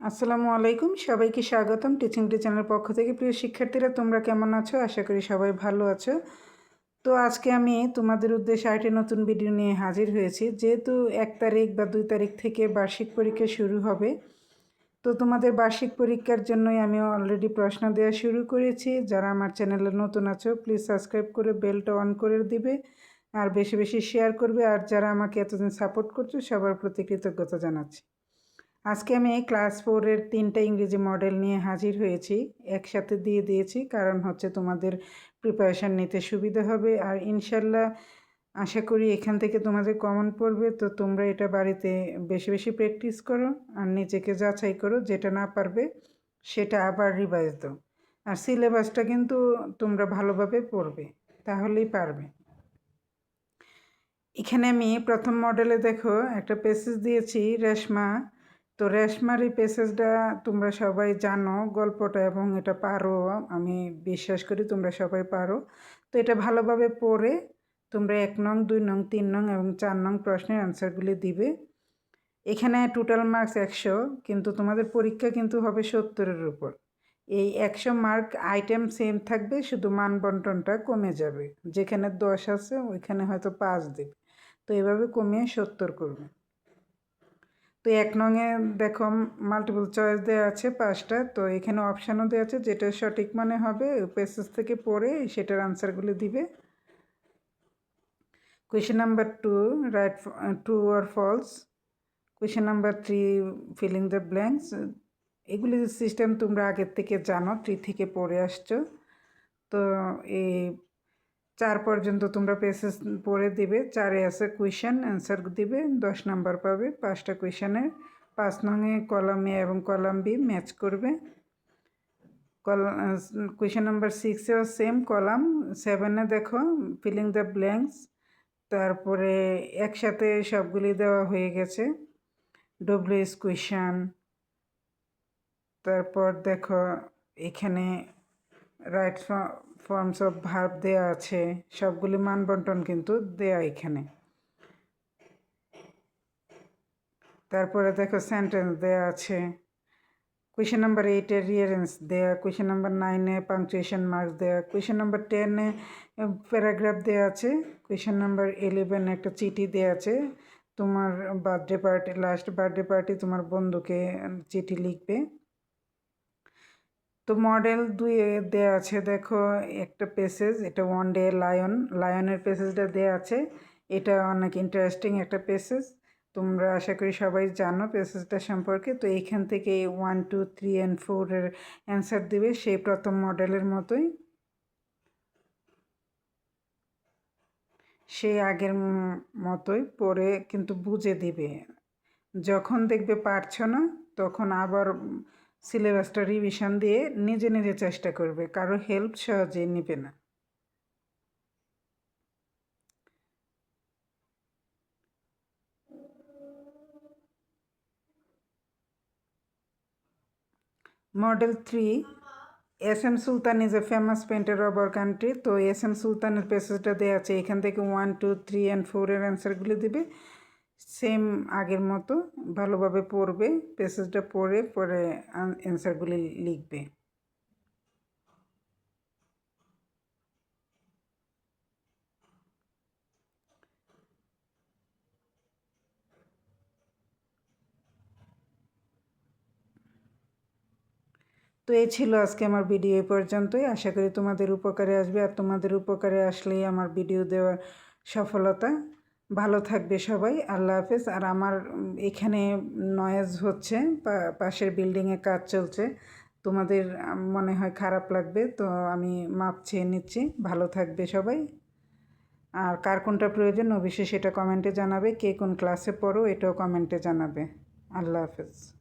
আসসালামু আলাইকুম। সবাইকে স্বাগতম টিচিং টি চ্যানেলের পক্ষ থেকে। প্রিয় শিক্ষার্থীরা, তোমরা কেমন আছো? আশা করি সবাই ভালো আছো। তো আজকে আমি তোমাদের উদ্দেশ্যে আরেকটি নতুন ভিডিও নিয়ে হাজির হয়েছি। যেহেতু এক তারিখ বা দুই তারিখ থেকে বার্ষিক পরীক্ষা শুরু হবে, তো তোমাদের বার্ষিক পরীক্ষার জন্যই আমি অলরেডি প্রশ্ন দেওয়া শুরু করেছি। যারা আমার চ্যানেলে নতুন আছো প্লিজ সাবস্ক্রাইব করে বেলটা অন করে দিবে আর বেশি বেশি শেয়ার করবে। আর যারা আমাকে এতদিন সাপোর্ট করছ, সবার প্রতি কৃতজ্ঞতা জানাচ্ছি। আজকে আমি ক্লাস ফোরের তিনটা ইংরেজি মডেল নিয়ে হাজির হয়েছি। একসাথে দিয়ে দিয়েছি, কারণ হচ্ছে তোমাদের প্রিপারেশান নিতে সুবিধা হবে। আর ইনশাল্লাহ আশা করি এখান থেকে তোমাদের কমন পড়বে। তো তোমরা এটা বাড়িতে বেশি বেশি প্র্যাকটিস করো আর নিজেকে যাচাই করো যেটা না পারবে সেটা আবার রিভাইজ দাও। আর সিলেবাসটা কিন্তু তোমরা ভালোভাবে পড়বে, তাহলেই পারবে। এখানে আমি প্রথম মডেলে দেখো একটা পেসেজ দিয়েছি, রেশমা তো রেশমারি এই পেসেজটা তোমরা সবাই জানো গল্পটা এবং এটা পারো, আমি বিশ্বাস করি তোমরা সবাই পারো। তো এটা ভালোভাবে পড়ে, তোমরা এক নং, দুই নং, তিন নং এবং চার নং প্রশ্নের অ্যান্সারগুলি দিবে। এখানে টোটাল মার্কস একশো, কিন্তু তোমাদের পরীক্ষা কিন্তু হবে সত্তরের উপর। এই একশো মার্ক আইটেম সেম থাকবে, শুধু মান বন্টনটা কমে যাবে। যেখানে দশ আছে, ওইখানে হয়তো পাঁচ দেবে। তো এভাবে কমিয়ে সত্তর করবে। তো এক নঙে দেখো মাল্টিপল চয়েস দেওয়া আছে পাঁচটা, তো এখানে অপশানও দেওয়া আছে যেটা সঠিক মানে হবে পেসেস থেকে পড়ে সেটার আনসারগুলি দিবে। Question number two right true R false question number three filling the blanks এগুলি সিস্টেম তোমরা আগের থেকে জানো থ্রি থেকে পড়ে আসছো। তো এই চার পর্যন্ত তোমরা পেসেস পড়ে দিবে। চারে আছে কুয়েশন অ্যান্সার দিবে। দশ নাম্বার পাবে। পাঁচটা কুয়েশনের পাঁচ নঙে কলাম এ এবং কলাম বি ম্যাচ করবে। কল কুয়েশন নাম্বার সিক্সেও সেম কলাম সেভেনে দেখো ফিলিং দ্য ব্ল্যাঙ্কস তারপরে একসাথে সবগুলি দেওয়া হয়ে গেছে। ডব্লিউএস কুয়েশন তারপর দেখো, এখানে রাইট ফর্মস অফ ভার্ব দেয়া আছে, সবগুলি মান বন্টন কিন্তু দেয়া এখানে। তারপরে দেখো সেন্টেন্স দেয়া আছে কোয়েশ্চেন নাম্বার এইটের রিয়ারেন্স দেয়া কোয়েশ্চেন নাম্বার নাইনে পাংচুয়েশন মার্কস দেয়া কোয়েশ্চেন নাম্বার টেনে প্যারাগ্রাফ দেওয়া আছে কোয়েশ্চেন নাম্বার ইলেভেনে একটা চিঠি দেওয়া আছে, তোমার birthday party last birthday party তোমার বন্ধুকে চিঠি লিখবে। তো মডেল দুই দেয়া আছে, দেখো একটা পেসেজ এটা ওয়ান ডে লায়ন লায়নের পেসেজটা দেয়া আছে। এটা অনেক ইন্টারেস্টিং একটা পেসেজ তোমরা আশা করি সবাই জানো পেসেজটা সম্পর্কে। তো এইখান থেকে ওয়ান টু থ্রি অ্যান্ড ফোরের অ্যান্সার দিবে সেই প্রথম মডেলের মতোই। সেই আগের মতোই পরে কিন্তু বুঝে দিবে। যখন দেখবে পারছ না, তখন আবার সিলেবাসটা রিভিশন দিয়ে নিজে নিজে চেষ্টা করবে। কারও হেল্প সহজে নিবে না। Model three S M Sultan is a famous painter of our country তো এস এম সুলতানের পেসেজটা দেওয়া আছে। এখান থেকে ওয়ান টু থ্রি অ্যান্ড ফোরের অ্যান্সারগুলি দিবে। সেম আগের মতো ভালোভাবে পড়বে পেসেজটা পড়ে, পরে অ্যান্সারগুলি লিখবে। তো এই ছিল আজকে আমার ভিডিও এই পর্যন্তই। আশা করি তোমাদের উপকারে আসবে, আর তোমাদের উপকারে আসলেই আমার ভিডিও দেওয়ার সফলতা। ভালো থাকবে সবাই, আল্লাহ হাফেজ। আর আমার এখানে নয়েজ হচ্ছে পাশের বিল্ডিংয়ে কাজ চলছে। তোমাদের মনে হয় খারাপ লাগবে, তো আমি মাপ চেয়ে নিচ্ছি। ভালো থাকবে সবাই। আর কার কোনটা প্রয়োজন অবশ্যই সেটা কমেন্টে জানাবে। কে কোন ক্লাসে পড়ো এটাও কমেন্টে জানাবে। আল্লাহ হাফেজ।